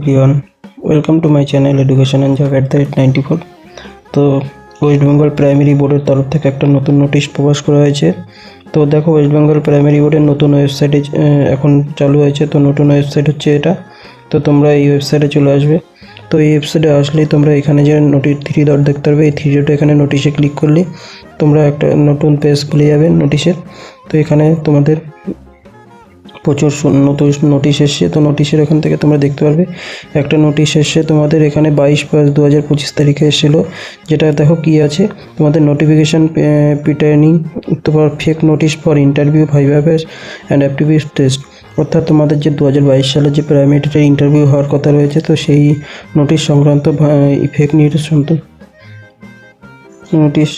everyone welcome to my channel education and job at the rate ninety four তো West Bengal primary বোর্ডের তরফ থেকে একটা নতুন নোটিশ প্রকাশ করা হয়েছে। তো দেখো ওয়েস্ট বেঙ্গল প্রাইমারি বোর্ডের নতুন ওয়েবসাইটে এখন চালু হয়েছে। তো নতুন ওয়েবসাইট হচ্ছে এটা। তো তোমরা এই ওয়েবসাইটে চলে আসবে। তো এই ওয়েবসাইটে আসলেই তোমরা এখানে যে নোটিশ থ্রি ডট দেখতে পারবে। এই থ্রি ডটে এখানে নোটিশে ক্লিক করলে তোমরা একটা নতুন পেজ খুলে যাবে নোটিশের তো এখানে তোমাদের প্রচুর নতুন নোটিশ এসছে। তো নোটিশের এখান থেকে তোমরা দেখতে পারবে। একটা নোটিশ এসছে তোমাদের এখানে বাইশ পাঁচ দু হাজার পঁচিশ তারিখে এসেছিল। যেটা দেখো কি আছে? তোমাদের নোটিফিকেশান পিটার্নিং তোমার fake notice for interview viva and aptitude test অর্থাৎ তোমাদের যে দু হাজার বাইশ সালে যে প্রাইমারিতে ইন্টারভিউ হওয়ার কথা রয়েছে, তো সেই নোটিশ সংক্রান্ত ফেক নিউজ নোটিশ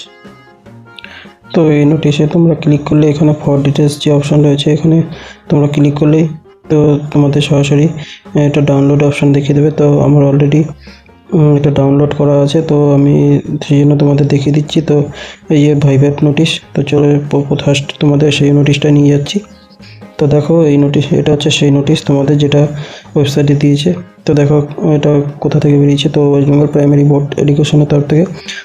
তো এই নোটিশে তোমরা ক্লিক করলে এখানে ফর ডিটেলস যে অপশন রয়েছে এখানে তোমরা ক্লিক করলেই তো তোমাদের সরাসরি এটা ডাউনলোড অপশান দেখিয়ে দেবে। তো আমার অলরেডি এটা ডাউনলোড করা আছে। তো আমি সেই জন্য তোমাদের দেখিয়ে দিচ্ছি। তো এই যে ভাইভ্যাপ নোটিশ তো চলো ফার্স্ট তোমাদের সেই নোটিশটা নিয়ে যাচ্ছি। তো দেখো এই নোটিশ এটা হচ্ছে সেই নোটিশ তোমাদের যেটা ওয়েবসাইটে দিয়েছে। তো দেখো, এটা কোথা থেকে বেরিয়েছে? তো ওয়েস্ট বেঙ্গল প্রাইমারি বোর্ড এডুকেশনের তরফ থেকে।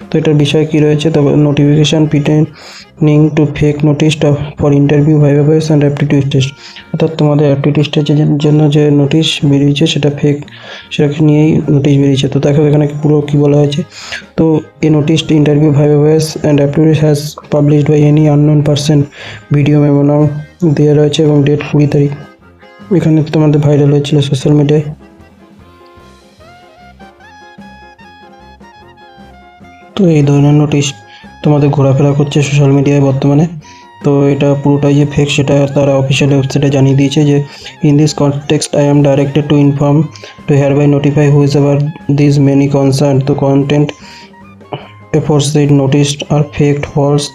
তো এটার বিষয় কী রয়েছে? তবে notification pertaining to fake notice for interview viva voce and aptitude test অর্থাৎ তোমাদের অ্যাপটিটিউড টেস্টের জন্য যে নোটিশ বেরিয়েছে, সেটা ফেক সেটাকে নিয়েই নোটিশ বেরিয়েছে। তো দেখো এখানে পুরো কী বলা হয়েছে? তো এই notice interview viva voce and aptitude has published by any unknown person vide memo no দেওয়া রয়েছে এবং ডেট কুড়ি তারিখ। এখানে তোমাদের ভাইরাল হয়েছিল সোশ্যাল মিডিয়ায় তো এই ধরনের নোটিশ তোমাদের ঘোরাফেরা করছে সোশ্যাল মিডিয়ায় বর্তমানে। তো এটা পুরোটাই যে ফেক সেটা তারা অফিসিয়াল ওয়েবসাইটে জানিয়ে দিয়েছে যে in this context I am directed to inform to hereby notify whosoever this may concern to content aforesaid notice are faked false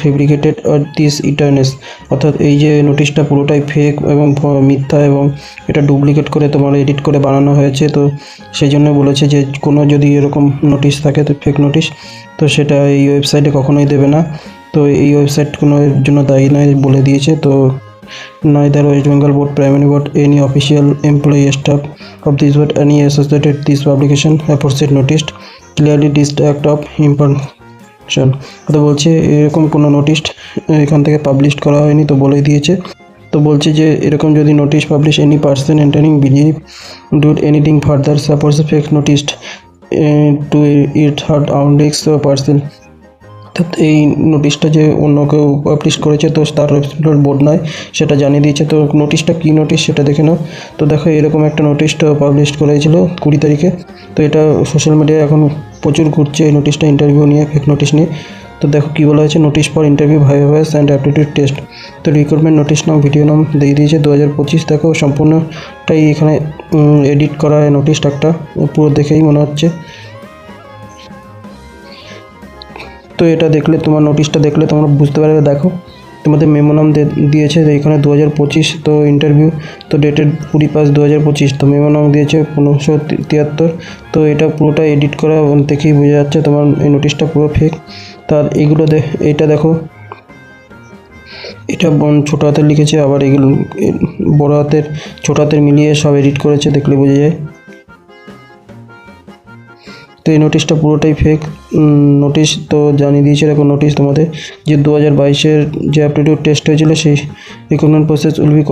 fabricated this ইটার্নেস অর্থাৎ এই যে নোটিশটা পুরোটাই ফেক এবং মিথ্যা এবং এটা ডুপ্লিকেট করে তোমার এডিট করে বানানো হয়েছে, তো সেই জন্য বলেছে যে কোনো যদি এরকম নোটিশ থাকে, তো ফেক নোটিশ তো সেটা এই ওয়েবসাইটে কখনোই দেবে না। তো এই ওয়েবসাইট কোনো জন্য দায়ী নয় বলে দিয়েছে, তো নয় neither West Bengal board primary board any official employee staff of this board any associated this publication aforesaid notice clearly dist act of import information তো বলছে, এরকম কোনো নোটিশ এখান থেকে পাবলিশ করা হয়নি, তো বলে দিয়েছে। তো বলছে যে, এরকম যদি notice publish any person entering believe do anything further suppose fake noticed to it hurt আউন্ডেক্স parcel অর্থাৎ এই নোটিশটা যে অন্য কেউ পাবলিশ করেছে, তো তার বোর্ড নয়, সেটা জানিয়ে দিয়েছে। তো নোটিশটা কী নোটিশ সেটা দেখে নাও। তো দেখো, এরকম একটা নোটিশটা পাবলিশ করেছিল কুড়ি তারিখে। তো এটা সোশ্যাল মিডিয়ায় এখন প্রচুর ঘুরছে এই নোটিশটা ইন্টারভিউ নিয়ে ফেক নোটিশ নিয়ে। তো দেখো কী বলা হয়েছে notice for interview viva voce and aptitude test তো রিক্রুটমেন্ট নোটিশ নাম ভিডিও নাম দিয়ে দিয়েছে দু হাজার পঁচিশ। দেখো সম্পূর্ণটাই এখানে এডিট করা নোটিশটা একটা পুরো দেখেই মনে হচ্ছে। তো এটা দেখলে, তোমার নোটিশটা দেখলে তোমরা বুঝতে পারবে, দেখো। তোমাদের মেমো নাম দিয়েছে এখানে দু হাজার পঁচিশ তো ইন্টারভিউ তো ডেটেড কুড়ি পাঁচ দু হাজার পঁচিশ, তো মেমো নাম দিয়েছে পনেরোশো তিয়াত্তর, তো এটা পুরোটা এডিট করা দেখেই বোঝা যাচ্ছে তোমার এই নোটিশটা পুরো ফেক তার এগুলো দে এইটা দেখো। এটা ছোটো হাতের লিখেছে, আবার এগুলো বড় হাতের ছোটো হাতের মিলিয়ে সব এডিট করেছে, দেখলে বোঝা যায়। তো এই নোটিশটা পুরোটাই ফেক নোটিশ তো জানিয়ে দিয়েছে এরকম নোটিশ তোমাদের যে দু হাজার বাইশের যে অ্যাপটিটিউড টেস্ট হয়েছিল সেই রিক্রুটমেন্ট প্রসেস উইল বি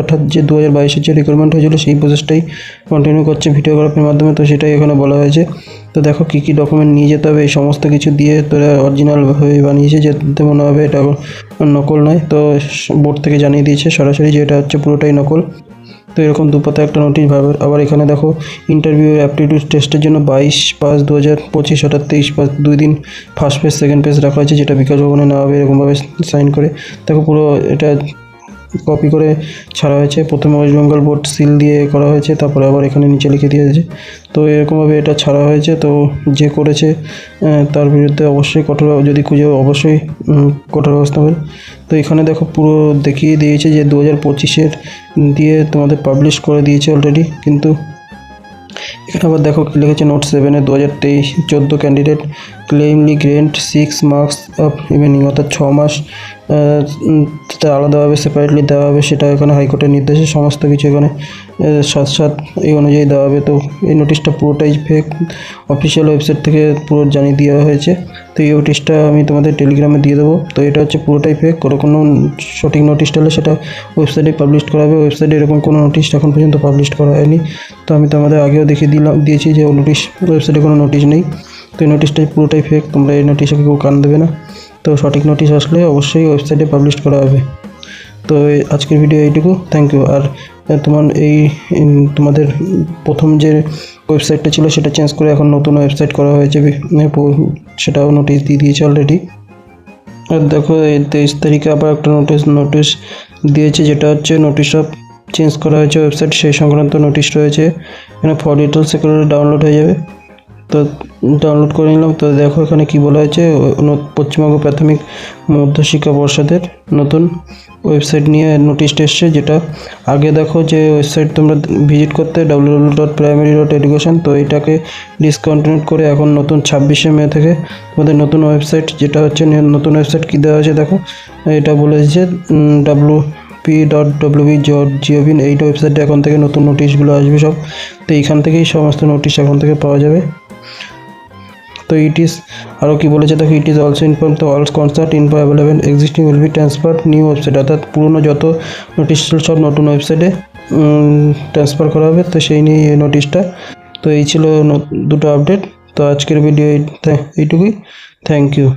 অর্থাৎ যে দু হাজার বাইশের যে রিক্রুটমেন্ট হয়েছিল সেই প্রসেসটাই কন্টিনিউ করছে ভিডিওগ্রাফির মাধ্যমে। তো সেটাই এখানে বলা হয়েছে। তো দেখো কী কী ডকুমেন্ট নিয়ে যেতে হবে, এই সমস্ত কিছু দিয়ে তোরা অরিজিনাল হয়ে বানিয়েছে যে মনে হবে, এটা নকল নয়। তো বোর্ড থেকে জানিয়ে দিয়েছে সরাসরি যে এটা হচ্ছে পুরোটাই নকল। তো এরকম দুপাতা একটা নোটিশ ভাবে। আবার এখানে দেখো ইন্টারভিউ অ্যাপটিটিউড টেস্টের জন্য বাইশ পাঁচ দু হাজার পঁচিশ অর্থাৎ তেইশ পাঁচ দুই দিন ফার্স্ট পেজ সেকেন্ড পেজ রাখা হয়েছে, যেটা বিকাশ ভবনে নেওয়া হবে, এরকমভাবে সাইন করে। দেখো পুরো এটা কপি করে ছাড়া হয়েছে। প্রথমে ওয়েস্ট বেঙ্গল বোর্ড সিল দিয়ে করা হয়েছে, তারপরে আবার এখানে নিচে লিখে দিয়েছে তো এরকমভাবে এটা ছাড়া হয়েছে, তো যে করেছে তার বিরুদ্ধে অবশ্যই কঠোর যদি খুঁজে অবশ্যই কঠোর ব্যবস্থা হবে তো এখানে দেখো পুরো দেখিয়ে দিয়েছে যে দু হাজার পঁচিশের দিয়ে তোমাদের পাবলিশ করে দিয়েছে অলরেডি কিন্তু এখানে আবার দেখো কি লিখেছে নোট সেভেনে দু হাজার তেইশ, চোদ্দ candidate ক্লেমলি grant six marks of evening অর্থাৎ ছ মাস আলাদাভাবে সেপারেটলি দেওয়া হবে, সেটা এখানে হাইকোর্টের নির্দেশে সমস্ত কিছু এখানে সাথে সাথ এই অনুযায়ী দেওয়া হবে। তো এই নোটিশটা পুরোটাই ফেক অফিসিয়াল ওয়েবসাইট থেকে পুরো জানিয়ে দেওয়া হয়েছে। তো এই নোটিশটা আমি তোমাদের টেলিগ্রামে দিয়ে দেবো। তো এটা হচ্ছে পুরোটাই ফেক কোনো কোনো সঠিক নোটিশটা হলে সেটা ওয়েবসাইটে পাবলিশ করা হবে। ওয়েবসাইটে এরকম কোনো নোটিশ এখন পর্যন্ত পাবলিশ করা হয়নি। তো আমি তোমাদের আগেও দেখিয়ে দিলাম, দিয়েছি যে নোটিশ ওয়েবসাইটে কোনো নোটিশ নেই। তো এই নোটিশটা পুরোটাই ফেক তোমরা এই নোটিশে কেউ কান দেবে না। তো সঠিক নোটিশ আসলে অবশ্যই ওয়েবসাইটে পাবলিশ করা হবে। তো আজকের ভিডিও এইটুকু। থ্যাংক ইউ আর তোমার এই তোমাদের প্রথম যে ওয়েবসাইটটা ছিল সেটা চেঞ্জ করে এখন নতুন ওয়েবসাইট করা হয়েছে। সেটাও নোটিশ দিয়ে দিয়েছে অলরেডি আর দেখো, এই তেইশ তারিখে আবার একটা নোটিশ নোটিশ দিয়েছে যেটা হচ্ছে নোটিশটা চেঞ্জ করা হয়েছে ওয়েবসাইট সেই সংক্রান্ত নোটিশ রয়েছে। এখানে ফর ডিটেলস এগুলো ডাউনলোড হয়ে যাবে। তো ডাউনলোড করে নিলাম। তো দেখো এখানে কি বলা হয়েছে পশ্চিমবঙ্গ প্রাথমিক মধ্যশিক্ষা পর্ষদের নতুন ওয়েবসাইট নিয়ে নোটিশটা এসছে, যেটা আগে দেখো যে ওয়েবসাইট তোমরা ভিজিট করতে W dot primary dot education তো এটাকে ডিসকন্টিনিউ করে এখন নতুন ছাব্বিশে মে থেকে তোমাদের নতুন ওয়েবসাইট যেটা হচ্ছে নতুন ওয়েবসাইট কী দেওয়া হয়েছে দেখো? এটা বলেছে W P dot WB dot gov in এই ওয়েবসাইটে এখন থেকে নতুন নোটিশগুলো আসবে সব। তো এইখান থেকেই সমস্ত নোটিশ এখন থেকে পাওয়া যাবে। তো ইট ইজ আরও কী বলেছে? দেখো it is also inform to all concert info available existing will be transfer new website অর্থাৎ পুরনো যত নোটিশ ছিল সব নতুন ওয়েবসাইটে ট্রান্সফার করা হবে। তো সেই নিয়ে এই নোটিশটা তো এই ছিল দুটো আপডেট তো আজকের ভিডিও এইটুকুই। Thank you.